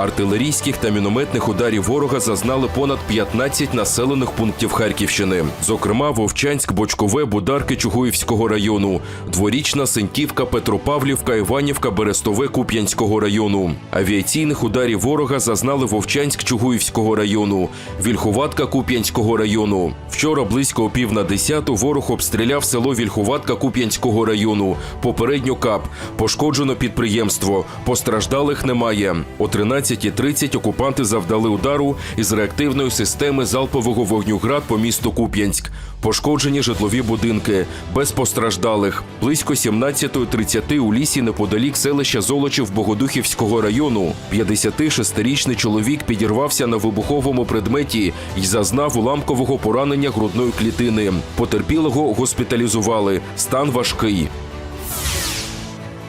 Артилерійських та мінометних ударів ворога зазнали понад 15 населених пунктів Харківщини. Зокрема, Вовчанськ, Бочкове, Бударки Чугуївського району, Дворічна, Синьківка, Петропавлівка, Іванівка, Берестове Куп'янського району. Авіаційних ударів ворога зазнали Вовчанськ Чугуївського району, Вільховатка Куп'янського району. Вчора близько о пів на десяту ворог обстріляв село Вільховатка Куп'янського району. Попередньо КАП. Пошкоджено підприємство. Постраждалих немає. О 13.30 окупанти завдали удару із реактивної системи залпового вогню «Град» по місту Куп'янськ. Пошкоджені житлові будинки без постраждалих. Близько 17.30 у лісі неподалік селища Золочів Богодухівського району. 56-річний чоловік підірвався на вибуховому предметі і зазнав уламкового поранення грудної клітини. Потерпілого госпіталізували. Стан важкий.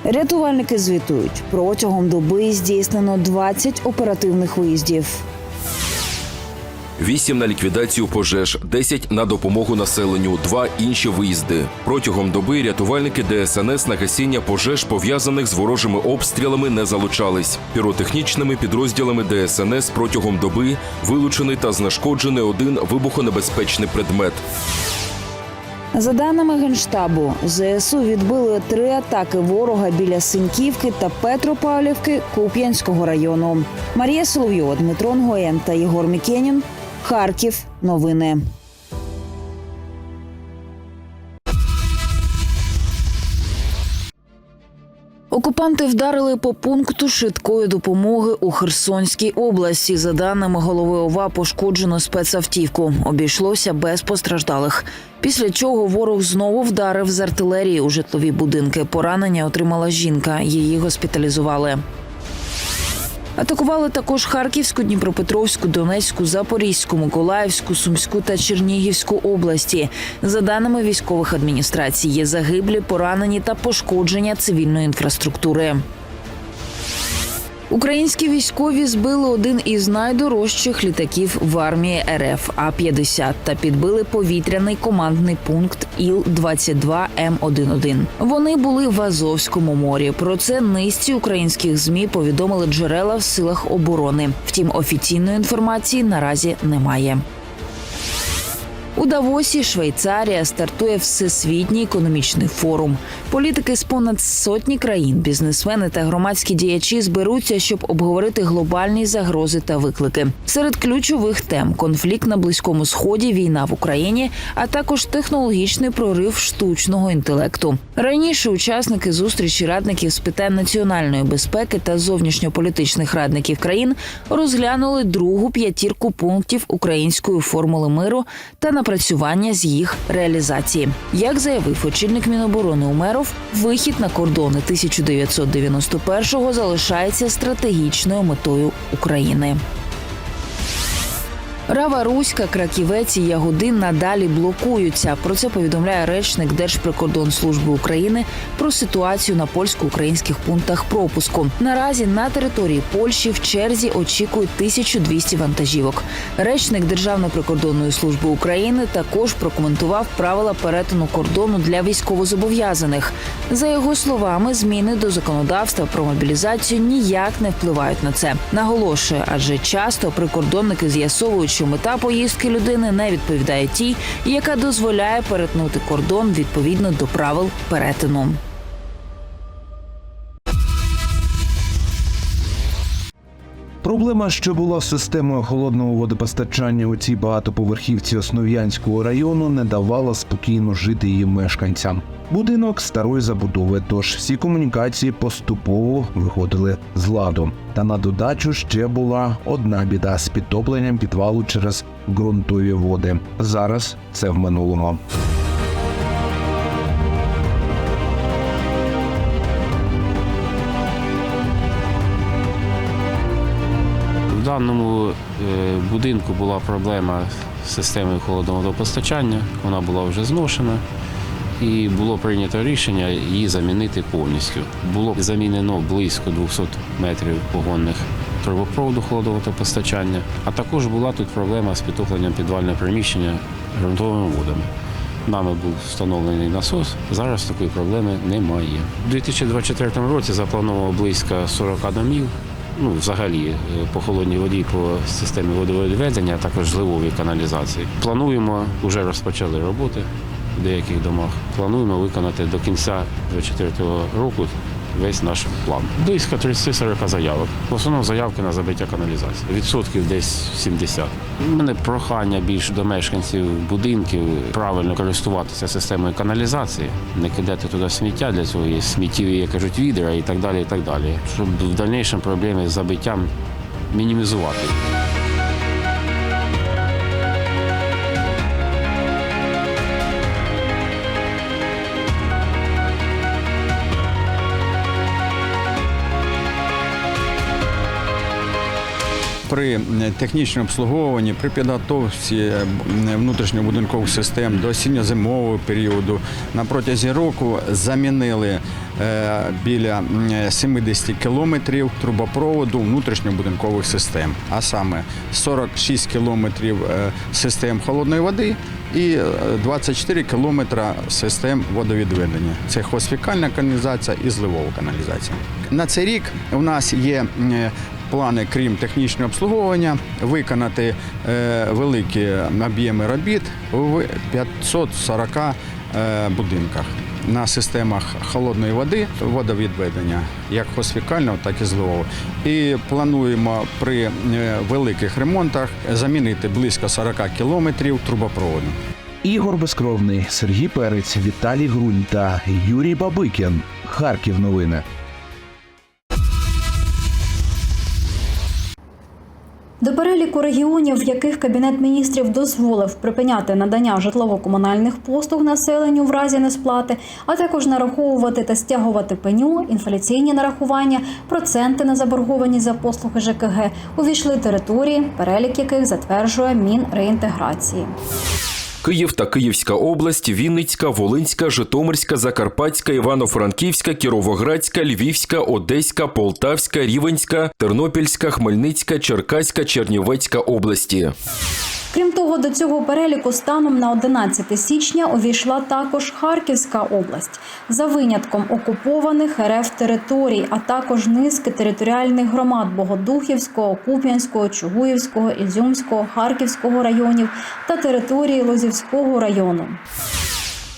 Рятувальники звітують, протягом доби здійснено 20 оперативних виїздів. 8 на ліквідацію пожеж, 10 на допомогу населенню, 2 інші виїзди. Протягом доби рятувальники ДСНС на гасіння пожеж, пов'язаних з ворожими обстрілами, не залучались. Піротехнічними підрозділами ДСНС протягом доби вилучений та знешкоджений один вибухонебезпечний предмет. За даними генштабу, ЗСУ відбили три атаки ворога біля Синьківки та Петропавлівки Куп'янського району. Марія Соловйова, Дмитро Нгоєн та Єгор Мікенін. Харків. Новини. Окупанти вдарили по пункту швидкої допомоги у Херсонській області. За даними голови ОВА, пошкоджено спецавтівку. Обійшлося без постраждалих. Після чого ворог знову вдарив з артилерії у житлові будинки. Поранення отримала жінка. Її госпіталізували. Атакували також Харківську, Дніпропетровську, Донецьку, Запорізьку, Миколаївську, Сумську та Чернігівську області. За даними військових адміністрацій, є загиблі, поранені та пошкодження цивільної інфраструктури. Українські військові збили один із найдорожчих літаків в армії РФ А-50 та підбили повітряний командний пункт Іл-22 М11. Вони були в Азовському морі. Про це низці українських змі повідомили джерела в силах оборони. Втім, офіційної інформації наразі немає. У Давосі Швейцарія стартує всесвітній економічний форум. Політики з понад сотні країн, бізнесмени та громадські діячі зберуться, щоб обговорити глобальні загрози та виклики. Серед ключових тем конфлікт на близькому сході, війна в Україні, а також технологічний прорив штучного інтелекту. Раніше учасники зустрічі радників з питань національної безпеки та зовнішньополітичних радників країн розглянули другу п'ятірку пунктів української формули миру та напрацювання з їх реалізації. Як заявив очільник Міноборони Умеров, вихід на кордони 1991-го залишається стратегічною метою України. Рава Руська, Краківець і Ягодин надалі блокуються. Про це повідомляє речник Держприкордонслужби України про ситуацію на польсько-українських пунктах пропуску. Наразі на території Польщі в черзі очікують 1200 вантажівок. Речник Державної прикордонної служби України також прокоментував правила перетину кордону для військовозобов'язаних. За його словами, зміни до законодавства про мобілізацію ніяк не впливають на це. Наголошує, адже часто прикордонники з'ясовують, що мета поїздки людини не відповідає тій, яка дозволяє перетнути кордон відповідно до правил перетину. Проблема, що була з системою холодного водопостачання у цій багатоповерхівці Основ'янського району, не давала спокійно жити її мешканцям. Будинок старої забудови, тож всі комунікації поступово виходили з ладу. Та на додачу ще була одна біда з підтопленням підвалу через ґрунтові води. Зараз це в минулому. В даному е, будинку була проблема з системою холодного водопостачання, вона була вже зношена. І було прийнято рішення її замінити повністю. Було замінено близько 200 метрів погонних трубопроводу холодного водопостачання, а також була тут проблема з підтопленням підвального приміщення ґрунтовими водами. Нами був встановлений насос. Зараз такої проблеми немає. У 2024 році заплановано близько 40 домів. Ну, взагалі, е, по холодній воді, по системі водовідведення, а також зливовій каналізації. Плануємо, вже розпочали роботи в деяких домах. Плануємо виконати до кінця 2024 року весь наш план. Близько 30-40 заявок. В основному заявки на забиття каналізації. Відсотків десь 70. У мене прохання більш до мешканців будинків правильно користуватися системою каналізації, не кидати туди сміття для цього є сміттєві, як кажуть, відра і так далі. і так далі. Щоб в дальнішому проблеми з забиттям мінімізувати. При е, технічному обслуговуванні, при підготовці е, внутрішньобудинкових систем до осінньо-зимового періоду на протязі року замінили е, біля 70 кілометрів трубопроводу внутрішньобудинкових систем, а саме 46 кілометрів е, систем холодної води і е, 24 кілометра систем водовідведення. Це хвостфікальна каналізація і зливова каналізація. На цей рік у нас є плани, крім технічного обслуговування, виконати е, великі об'єми робіт в 540 е, будинках на системах холодної води, водовідведення, як хосфікального, так і зливового. І плануємо при е, великих ремонтах замінити близько 40 кілометрів трубопроводу. Ігор Безкровний, Сергій Перець, Віталій Грунь та Юрій Бабикін. Харків новини. Переліку регіонів, в яких Кабінет міністрів дозволив припиняти надання житлово-комунальних послуг населенню в разі несплати, а також нараховувати та стягувати пеню, інфляційні нарахування, проценти на заборгованість за послуги ЖКГ, увійшли території, перелік яких затверджує Мінреінтеграції. Київ та Київська область, Вінницька, Волинська, Житомирська, Закарпатська, Івано-Франківська, Кіровоградська, Львівська, Одеська, Полтавська, Рівенська, Тернопільська, Хмельницька, Черкаська, Чернівецька області. Крім того, до цього переліку станом на 11 січня увійшла також Харківська область за винятком окупованих РФ територій, а також низки територіальних громад Богодухівського, Куп'янського, Чугуївського, Ізюмського, Харківського районів та території Лозівського району.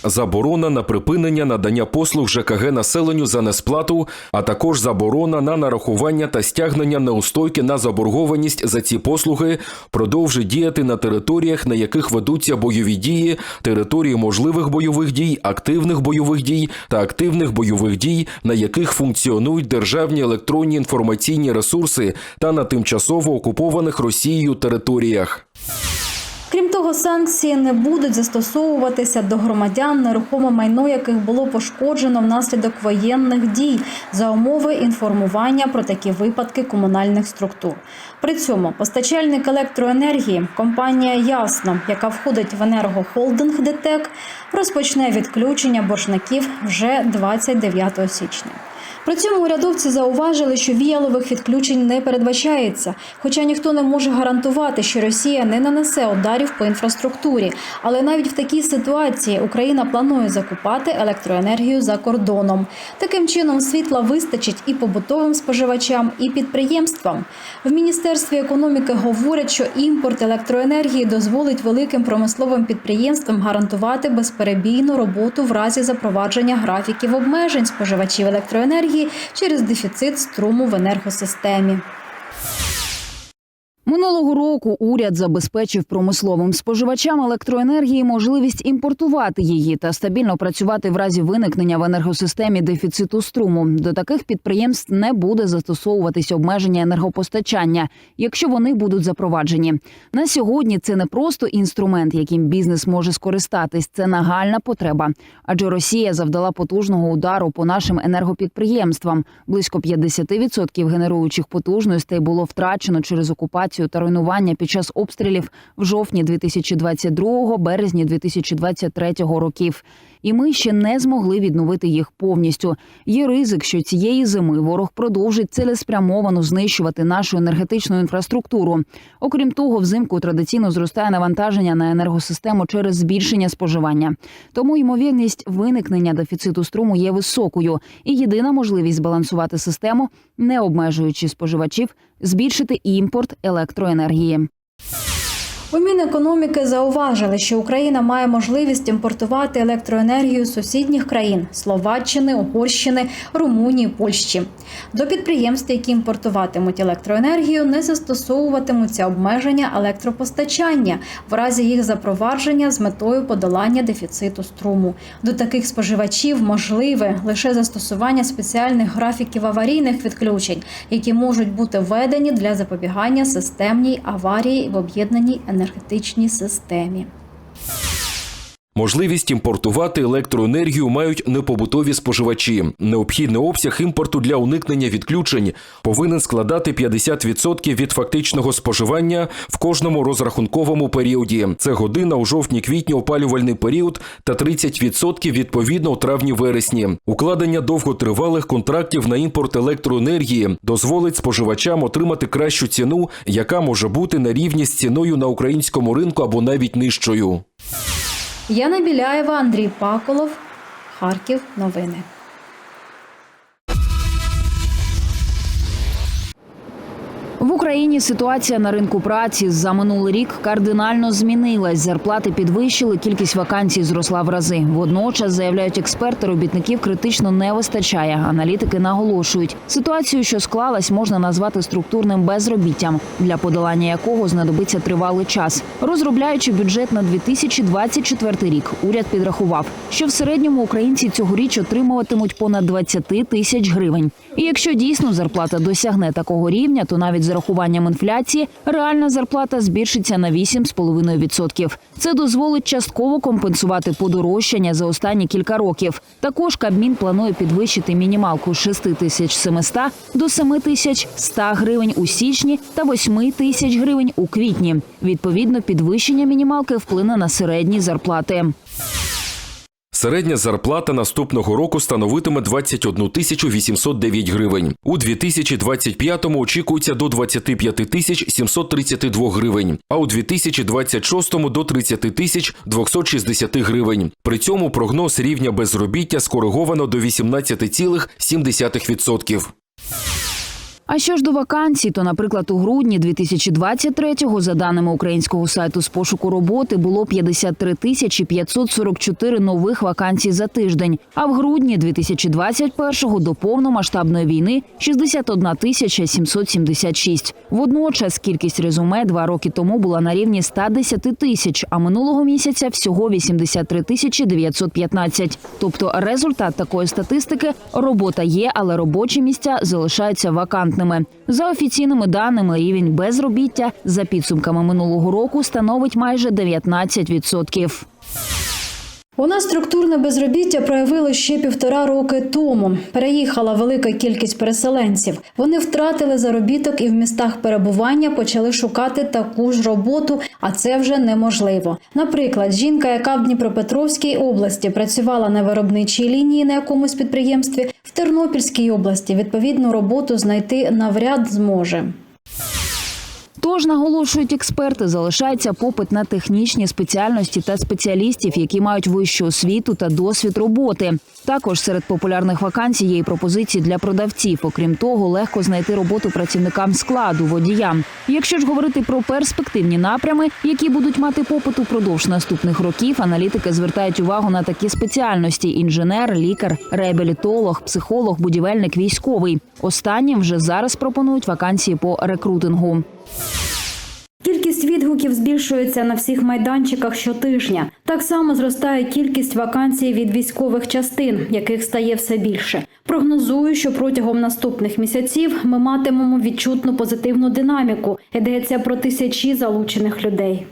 Заборона на припинення надання послуг ЖКГ населенню за несплату, а також заборона на нарахування та стягнення неустойки на заборгованість за ці послуги продовжить діяти на територіях, на яких ведуться бойові дії, території можливих бойових дій, активних бойових дій та активних бойових дій, на яких функціонують державні електронні інформаційні ресурси та на тимчасово окупованих Росією територіях. Крім того, санкції не будуть застосовуватися до громадян, нерухоме майно яких було пошкоджено внаслідок воєнних дій за умови інформування про такі випадки комунальних структур. При цьому постачальник електроенергії, компанія Ясно, яка входить в енергохолдинг ДТЕК, розпочне відключення боржників вже 29 січня. При цьому урядовці зауважили, що віялових відключень не передбачається, хоча ніхто не може гарантувати, що Росія не нанесе ударів по інфраструктурі. Але навіть в такій ситуації Україна планує закупати електроенергію за кордоном. Таким чином світла вистачить і побутовим споживачам, і підприємствам. В міністерстві економіки говорять, що імпорт електроенергії дозволить великим промисловим підприємствам гарантувати безперебійну роботу в разі запровадження графіків обмежень споживачів електроенергії через дефіцит струму в енергосистемі. Минулого року уряд забезпечив промисловим споживачам електроенергії можливість імпортувати її та стабільно працювати в разі виникнення в енергосистемі дефіциту струму. До таких підприємств не буде застосовуватись обмеження енергопостачання, якщо вони будуть запроваджені. На сьогодні це не просто інструмент, яким бізнес може скористатись, це нагальна потреба. Адже Росія завдала потужного удару по нашим енергопідприємствам. Близько 50% генеруючих потужностей було втрачено через окупацію та руйнування під час обстрілів в жовтні 2022 березні 2023 років. і ми ще не змогли відновити їх повністю. Є ризик, що цієї зими ворог продовжить цілеспрямовано знищувати нашу енергетичну інфраструктуру. Окрім того, взимку традиційно зростає навантаження на енергосистему через збільшення споживання. Тому ймовірність виникнення дефіциту струму є високою, і єдина можливість збалансувати систему, не обмежуючи споживачів, збільшити імпорт електроенергії. У Мінекономіки зауважили, що Україна має можливість імпортувати електроенергію сусідніх країн Словаччини, Угорщини, Румунії, Польщі. До підприємств, які імпортуватимуть електроенергію, не застосовуватимуться обмеження електропостачання в разі їх запровадження з метою подолання дефіциту струму. До таких споживачів можливе лише застосування спеціальних графіків аварійних відключень, які можуть бути введені для запобігання системній аварії в об'єднаній енергетичній системі. Можливість імпортувати електроенергію мають непобутові споживачі. Необхідний обсяг імпорту для уникнення відключень повинен складати 50% від фактичного споживання в кожному розрахунковому періоді. Це година у жовтні-квітні опалювальний період та 30% відповідно у травні-вересні. Укладення довготривалих контрактів на імпорт електроенергії дозволить споживачам отримати кращу ціну, яка може бути на рівні з ціною на українському ринку або навіть нижчою. Яна Біляєва, Андрій Паколов, Харків. Новини. В Україні ситуація на ринку праці за минулий рік кардинально змінилась. Зарплати підвищили, кількість вакансій зросла в рази. Водночас заявляють експерти, робітників критично не вистачає. Аналітики наголошують, ситуацію, що склалась, можна назвати структурним безробіттям, для подолання якого знадобиться тривалий час. Розробляючи бюджет на 2024 рік, уряд підрахував, що в середньому українці цьогоріч отримуватимуть понад 20 тисяч гривень. І якщо дійсно зарплата досягне такого рівня, то навіть з зарахуванням інфляції реальна зарплата збільшиться на 8,5%. Це дозволить частково компенсувати подорожчання за останні кілька років. Також Кабмін планує підвищити мінімалку з 6 тисяч 700 до 7 тисяч 100 гривень у січні та 8 тисяч гривень у квітні. Відповідно, підвищення мінімалки вплине на середні зарплати. Середня зарплата наступного року становитиме 21 тисячу 809 гривень. У 2025-му очікується до 25 тисяч 732 гривень, а у 2026-му до 30 тисяч 260 гривень. При цьому прогноз рівня безробіття скориговано до 18,7%. А що ж до вакансій, то, наприклад, у грудні 2023-го, за даними українського сайту з пошуку роботи, було 53 тисячі 544 нових вакансій за тиждень. А в грудні 2021-го до повномасштабної війни 61 тисяча 776. Водночас кількість резюме два роки тому була на рівні 110 тисяч, а минулого місяця всього 83 тисячі 915. Тобто результат такої статистики робота є, але робочі місця залишаються вакантними. За офіційними даними, рівень безробіття за підсумками минулого року становить майже 19%. У нас структурне безробіття проявило ще півтора роки тому. Переїхала велика кількість переселенців. Вони втратили заробіток і в містах перебування почали шукати таку ж роботу, а це вже неможливо. Наприклад, жінка, яка в Дніпропетровській області працювала на виробничій лінії на якомусь підприємстві, в Тернопільській області відповідну роботу знайти навряд зможе. Тож наголошують експерти, залишається попит на технічні спеціальності та спеціалістів, які мають вищу освіту та досвід роботи. Також серед популярних вакансій є і пропозиції для продавців. Окрім того, легко знайти роботу працівникам складу, водіям. Якщо ж говорити про перспективні напрями, які будуть мати попит упродовж наступних років, аналітики звертають увагу на такі спеціальності: інженер, лікар, реабілітолог, психолог, будівельник, військовий. Останнім вже зараз пропонують вакансії по рекрутингу. Кількість відгуків збільшується на всіх майданчиках щотижня. Так само зростає кількість вакансій від військових частин, яких стає все більше. Прогнозую, що протягом наступних місяців ми матимемо відчутну позитивну динаміку. Йдеться про тисячі залучених людей.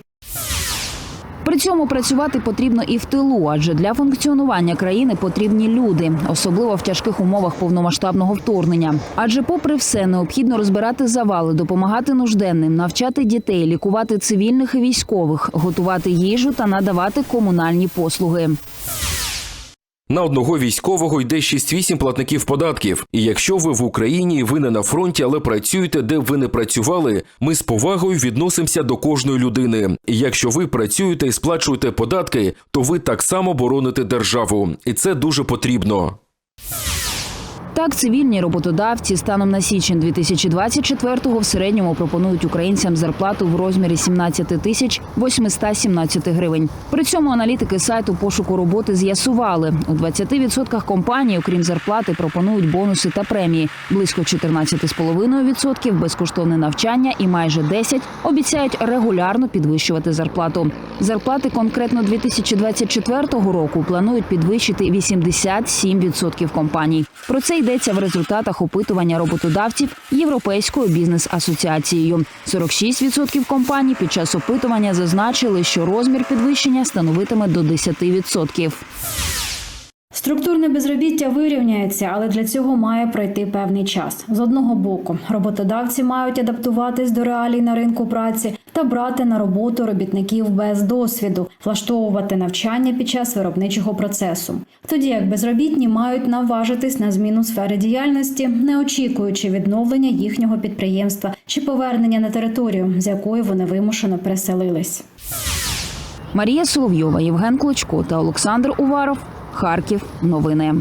При цьому працювати потрібно і в тилу, адже для функціонування країни потрібні люди, особливо в тяжких умовах повномасштабного вторгнення. Адже, попри все, необхідно розбирати завали, допомагати нужденним, навчати дітей, лікувати цивільних і військових, готувати їжу та надавати комунальні послуги. На одного військового йде 6-8 платників податків. І якщо ви в Україні ви не на фронті, але працюєте, де б ви не працювали, ми з повагою відносимося до кожної людини. І якщо ви працюєте і сплачуєте податки, то ви так само бороните державу, і це дуже потрібно. Так, цивільні роботодавці станом на січень 2024-го в середньому пропонують українцям зарплату в розмірі 17 тисяч 817 гривень. При цьому аналітики сайту пошуку роботи з'ясували, у 20% компаній, окрім зарплати, пропонують бонуси та премії. Близько 14,5% безкоштовне навчання і майже 10% обіцяють регулярно підвищувати зарплату. Зарплати конкретно 2024 року планують підвищити 87% компаній. Про це йдеться в результатах опитування роботодавців Європейською бізнес-асоціацією. 46% компаній під час опитування зазначили, що розмір підвищення становитиме до 10%. Структурне безробіття вирівняється, але для цього має пройти певний час. З одного боку, роботодавці мають адаптуватись до реалій на ринку праці та брати на роботу робітників без досвіду, влаштовувати навчання під час виробничого процесу. Тоді як безробітні мають наважитись на зміну сфери діяльності, не очікуючи відновлення їхнього підприємства чи повернення на територію, з якої вони вимушено переселились. Марія Соловйова, Євген Клочко та Олександр Уваров. Харків. Новини.